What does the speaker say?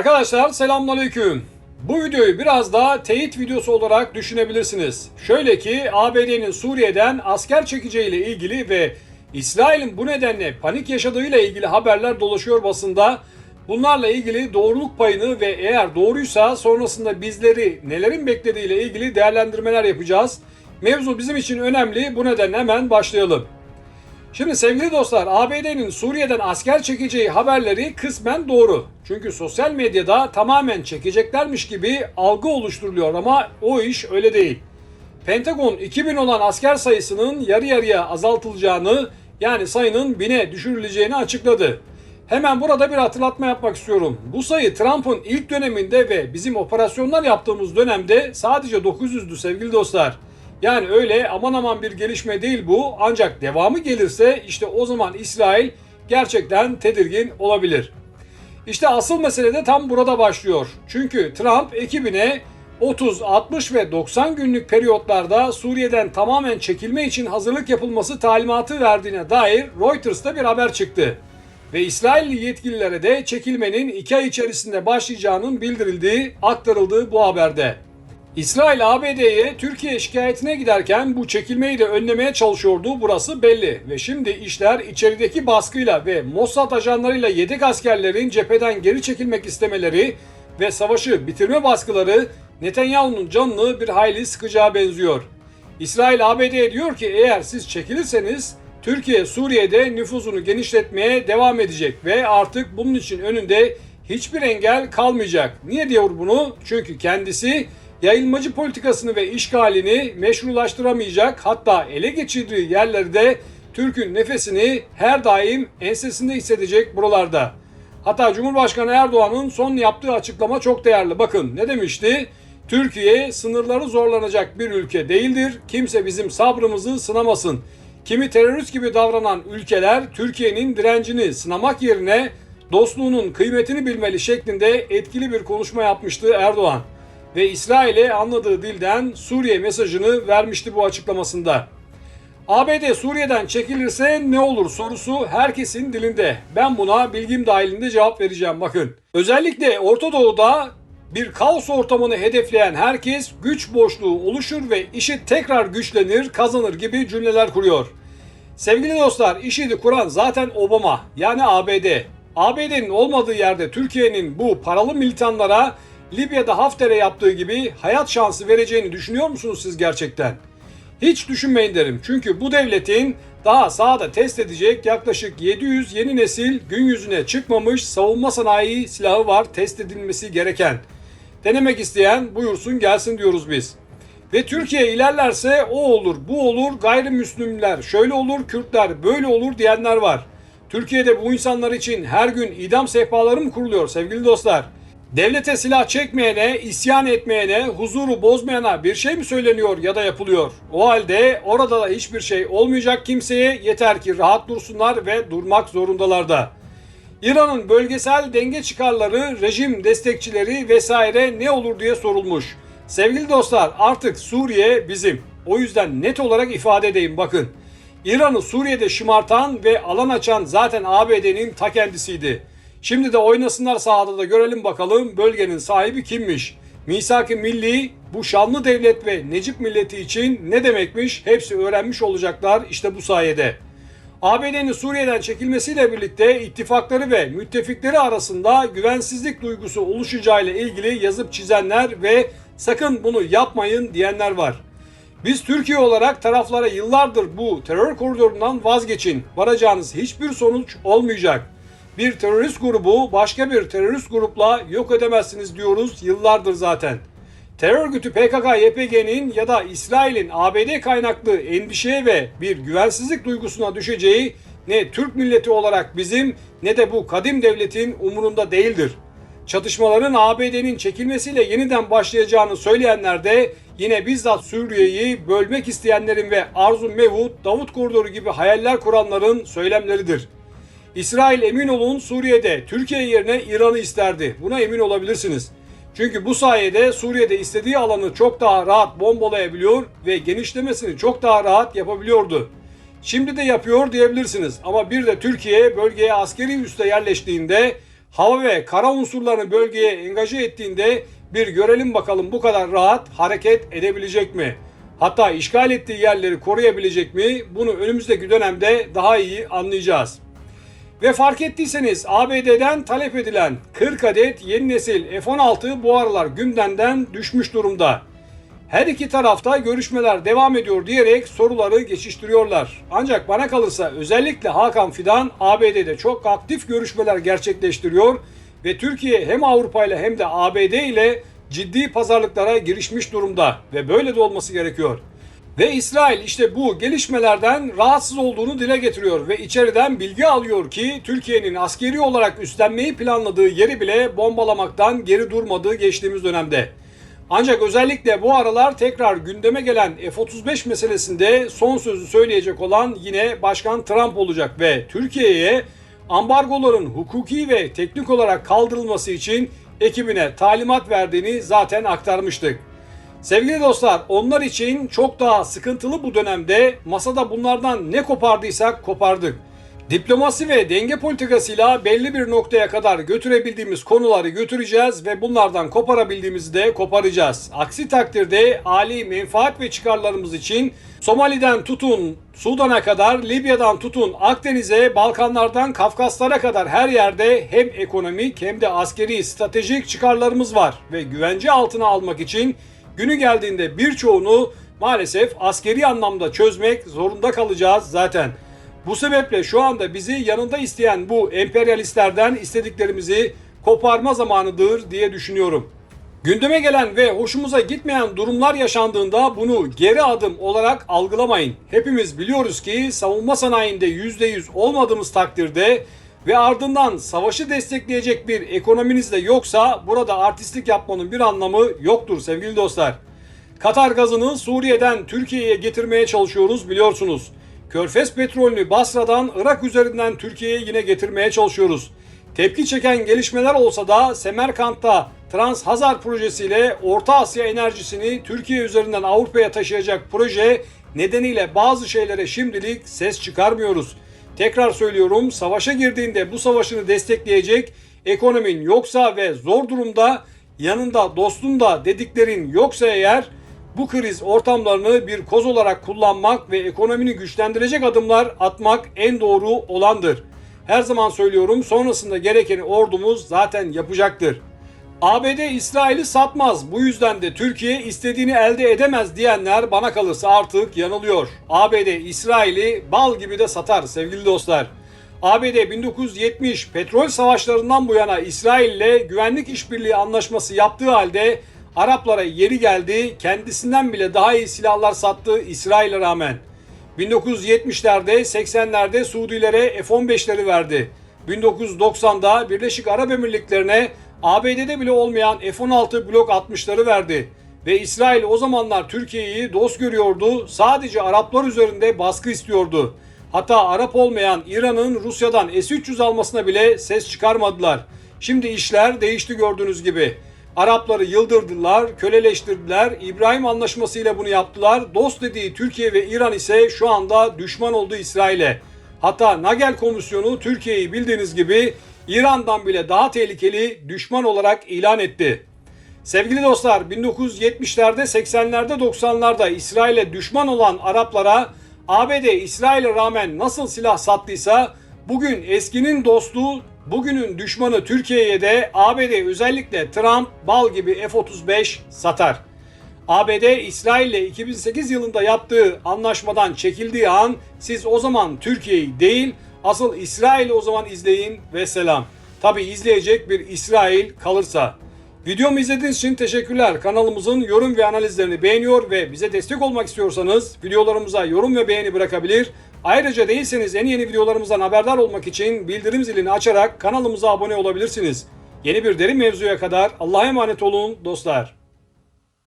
Arkadaşlar selamünaleyküm. Bu videoyu biraz daha teyit videosu olarak düşünebilirsiniz. Şöyle ki ABD'nin Suriye'den asker çekeceğiyle ilgili ve İsrail'in bu nedenle panik yaşadığıyla ilgili haberler dolaşıyor basında. Bunlarla ilgili doğruluk payını ve eğer doğruysa sonrasında bizleri nelerin beklediğiyle ilgili değerlendirmeler yapacağız. Mevzu bizim için önemli. Bu nedenle hemen başlayalım. Şimdi sevgili dostlar ABD'nin Suriye'den asker çekeceği haberleri kısmen doğru. Çünkü sosyal medyada tamamen çekeceklermiş gibi algı oluşturuluyor ama o iş öyle değil. Pentagon 2000 olan asker sayısının yarı yarıya azaltılacağını yani sayının 1000'e düşürüleceğini açıkladı. Hemen burada bir hatırlatma yapmak istiyorum. Bu sayı Trump'ın ilk döneminde ve bizim operasyonlar yaptığımız dönemde sadece 900'dü sevgili dostlar. Yani öyle aman aman bir gelişme değil bu ancak devamı gelirse işte o zaman İsrail gerçekten tedirgin olabilir. İşte asıl mesele de tam burada başlıyor. Çünkü Trump ekibine 30, 60 ve 90 günlük periyotlarda Suriye'den tamamen çekilme için hazırlık yapılması talimatı verdiğine dair Reuters'ta bir haber çıktı. Ve İsrailli yetkililere de çekilmenin 2 ay içerisinde başlayacağının bildirildiği, aktarıldığı bu haberde. İsrail ABD'ye Türkiye şikayetine giderken bu çekilmeyi de önlemeye çalışıyordu burası belli. Ve şimdi işler içerideki baskıyla ve Mossad ajanlarıyla yedek askerlerin cepheden geri çekilmek istemeleri ve savaşı bitirme baskıları Netanyahu'nun canını bir hayli sıkacağı benziyor. İsrail ABD'ye diyor ki eğer siz çekilirseniz Türkiye Suriye'de nüfuzunu genişletmeye devam edecek ve artık bunun için önünde hiçbir engel kalmayacak. Niye diyor bunu? Çünkü kendisi yayılmacı politikasını ve işgalini meşrulaştıramayacak hatta ele geçirdiği yerlerde Türk'ün nefesini her daim ensesinde hissedecek buralarda. Hatta Cumhurbaşkanı Erdoğan'ın son yaptığı açıklama çok değerli. Bakın ne demişti? Türkiye sınırları zorlanacak bir ülke değildir. Kimse bizim sabrımızı sınamasın. Kimi terörist gibi davranan ülkeler Türkiye'nin direncini sınamak yerine dostluğunun kıymetini bilmeli şeklinde etkili bir konuşma yapmıştı Erdoğan ve İsrail'e anladığı dilden Suriye mesajını vermişti bu açıklamasında. ABD Suriye'den çekilirse ne olur sorusu herkesin dilinde. Ben buna bilgim dahilinde cevap vereceğim bakın. Özellikle Orta Doğu'da bir kaos ortamını hedefleyen herkes güç boşluğu oluşur ve işi tekrar güçlenir, kazanır gibi cümleler kuruyor. Sevgili dostlar, IŞİD'i kuran zaten Obama yani ABD. ABD'nin olmadığı yerde Türkiye'nin bu paralı militanlara Libya'da Hafter'e yaptığı gibi hayat şansı vereceğini düşünüyor musunuz siz gerçekten? Hiç düşünmeyin derim. Çünkü bu devletin daha sahada test edecek yaklaşık 700 yeni nesil gün yüzüne çıkmamış savunma sanayi silahı var test edilmesi gereken. Denemek isteyen buyursun gelsin diyoruz biz. Ve Türkiye ilerlerse o olur, bu olur, gayrimüslimler şöyle olur, Kürtler böyle olur diyenler var. Türkiye'de bu insanlar için her gün idam sehpaları mı kuruluyor sevgili dostlar? Devlete silah çekmeyene, isyan etmeyene, huzuru bozmayana bir şey mi söyleniyor ya da yapılıyor? O halde orada da hiçbir şey olmayacak kimseye yeter ki rahat dursunlar ve durmak zorundalar da. İran'ın bölgesel denge çıkarları, rejim destekçileri vesaire ne olur diye sorulmuş. Sevgili dostlar artık Suriye bizim. O yüzden net olarak ifade edeyim bakın. İran'ı Suriye'de şımartan ve alan açan zaten ABD'nin ta kendisiydi. Şimdi de oynasınlar sahada da görelim bakalım bölgenin sahibi kimmiş? Misak-ı Milli bu şanlı devlet ve Necip milleti için ne demekmiş hepsi öğrenmiş olacaklar işte bu sayede. ABD'nin Suriye'den çekilmesiyle birlikte ittifakları ve müttefikleri arasında güvensizlik duygusu oluşacağıyla ilgili yazıp çizenler ve sakın bunu yapmayın diyenler var. Biz Türkiye olarak taraflara yıllardır bu terör koridorundan vazgeçin. Varacağınız hiçbir sonuç olmayacak bir terörist grubu başka bir terörist grupla yok edemezsiniz diyoruz yıllardır zaten. Terör örgütü PKK-YPG'nin ya da İsrail'in ABD kaynaklı endişeye ve bir güvensizlik duygusuna düşeceği ne Türk milleti olarak bizim ne de bu kadim devletin umurunda değildir. Çatışmaların ABD'nin çekilmesiyle yeniden başlayacağını söyleyenler de yine bizzat Suriye'yi bölmek isteyenlerin ve Arzu Mevut, Davut Koridoru gibi hayaller kuranların söylemleridir. İsrail emin olun Suriye'de Türkiye yerine İran'ı isterdi. Buna emin olabilirsiniz. Çünkü bu sayede Suriye'de istediği alanı çok daha rahat bombalayabiliyor ve genişlemesini çok daha rahat yapabiliyordu. Şimdi de yapıyor diyebilirsiniz ama bir de Türkiye bölgeye askeri üste yerleştiğinde hava ve kara unsurlarını bölgeye engaje ettiğinde bir görelim bakalım bu kadar rahat hareket edebilecek mi? Hatta işgal ettiği yerleri koruyabilecek mi? Bunu önümüzdeki dönemde daha iyi anlayacağız. Ve fark ettiyseniz ABD'den talep edilen 40 adet yeni nesil F-16 bu aralar gündemden düşmüş durumda. Her iki tarafta görüşmeler devam ediyor diyerek soruları geçiştiriyorlar. Ancak bana kalırsa özellikle Hakan Fidan ABD'de çok aktif görüşmeler gerçekleştiriyor ve Türkiye hem Avrupa ile hem de ABD ile ciddi pazarlıklara girişmiş durumda ve böyle de olması gerekiyor. Ve İsrail işte bu gelişmelerden rahatsız olduğunu dile getiriyor ve içeriden bilgi alıyor ki Türkiye'nin askeri olarak üstlenmeyi planladığı yeri bile bombalamaktan geri durmadığı geçtiğimiz dönemde. Ancak özellikle bu aralar tekrar gündeme gelen F-35 meselesinde son sözü söyleyecek olan yine Başkan Trump olacak ve Türkiye'ye ambargoların hukuki ve teknik olarak kaldırılması için ekibine talimat verdiğini zaten aktarmıştık. Sevgili dostlar onlar için çok daha sıkıntılı bu dönemde masada bunlardan ne kopardıysak kopardık. Diplomasi ve denge politikasıyla belli bir noktaya kadar götürebildiğimiz konuları götüreceğiz ve bunlardan koparabildiğimizi de koparacağız. Aksi takdirde ali menfaat ve çıkarlarımız için Somali'den tutun Sudan'a kadar, Libya'dan tutun Akdeniz'e, Balkanlardan Kafkaslara kadar her yerde hem ekonomik hem de askeri stratejik çıkarlarımız var ve güvence altına almak için günü geldiğinde birçoğunu maalesef askeri anlamda çözmek zorunda kalacağız zaten. Bu sebeple şu anda bizi yanında isteyen bu emperyalistlerden istediklerimizi koparma zamanıdır diye düşünüyorum. Gündeme gelen ve hoşumuza gitmeyen durumlar yaşandığında bunu geri adım olarak algılamayın. Hepimiz biliyoruz ki savunma sanayinde %100 olmadığımız takdirde ve ardından savaşı destekleyecek bir ekonominiz de yoksa burada artistlik yapmanın bir anlamı yoktur sevgili dostlar. Katar gazını Suriye'den Türkiye'ye getirmeye çalışıyoruz biliyorsunuz. Körfez petrolünü Basra'dan Irak üzerinden Türkiye'ye yine getirmeye çalışıyoruz. Tepki çeken gelişmeler olsa da Semerkant'ta Trans Hazar projesiyle Orta Asya enerjisini Türkiye üzerinden Avrupa'ya taşıyacak proje nedeniyle bazı şeylere şimdilik ses çıkarmıyoruz. Tekrar söylüyorum savaşa girdiğinde bu savaşını destekleyecek ekonomin yoksa ve zor durumda yanında dostun da dediklerin yoksa eğer bu kriz ortamlarını bir koz olarak kullanmak ve ekonomini güçlendirecek adımlar atmak en doğru olandır. Her zaman söylüyorum sonrasında gerekeni ordumuz zaten yapacaktır. ABD İsrail'i satmaz. Bu yüzden de Türkiye istediğini elde edemez diyenler bana kalırsa artık yanılıyor. ABD İsrail'i bal gibi de satar sevgili dostlar. ABD 1970 petrol savaşlarından bu yana İsrail ile güvenlik işbirliği anlaşması yaptığı halde Araplara yeri geldi, kendisinden bile daha iyi silahlar sattı İsrail'e rağmen. 1970'lerde, 80'lerde Suudilere F-15'leri verdi. 1990'da Birleşik Arap Emirlikleri'ne ABD'de bile olmayan F-16 Blok 60'ları verdi. Ve İsrail o zamanlar Türkiye'yi dost görüyordu, sadece Araplar üzerinde baskı istiyordu. Hatta Arap olmayan İran'ın Rusya'dan S-300 almasına bile ses çıkarmadılar. Şimdi işler değişti gördüğünüz gibi. Arapları yıldırdılar, köleleştirdiler. İbrahim Anlaşması ile bunu yaptılar. Dost dediği Türkiye ve İran ise şu anda düşman oldu İsrail'e. Hatta Nagel Komisyonu Türkiye'yi bildiğiniz gibi İran'dan bile daha tehlikeli düşman olarak ilan etti. Sevgili dostlar 1970'lerde 80'lerde 90'larda İsrail'e düşman olan Araplara ABD İsrail'e rağmen nasıl silah sattıysa bugün eskinin dostu bugünün düşmanı Türkiye'ye de ABD özellikle Trump bal gibi F-35 satar. ABD İsrail ile 2008 yılında yaptığı anlaşmadan çekildiği an siz o zaman Türkiye'yi değil asıl İsrail'i o zaman izleyin ve selam. Tabi izleyecek bir İsrail kalırsa. Videomu izlediğiniz için teşekkürler. Kanalımızın yorum ve analizlerini beğeniyor ve bize destek olmak istiyorsanız videolarımıza yorum ve beğeni bırakabilir. Ayrıca değilseniz en yeni videolarımızdan haberdar olmak için bildirim zilini açarak kanalımıza abone olabilirsiniz. Yeni bir derin mevzuya kadar Allah'a emanet olun dostlar.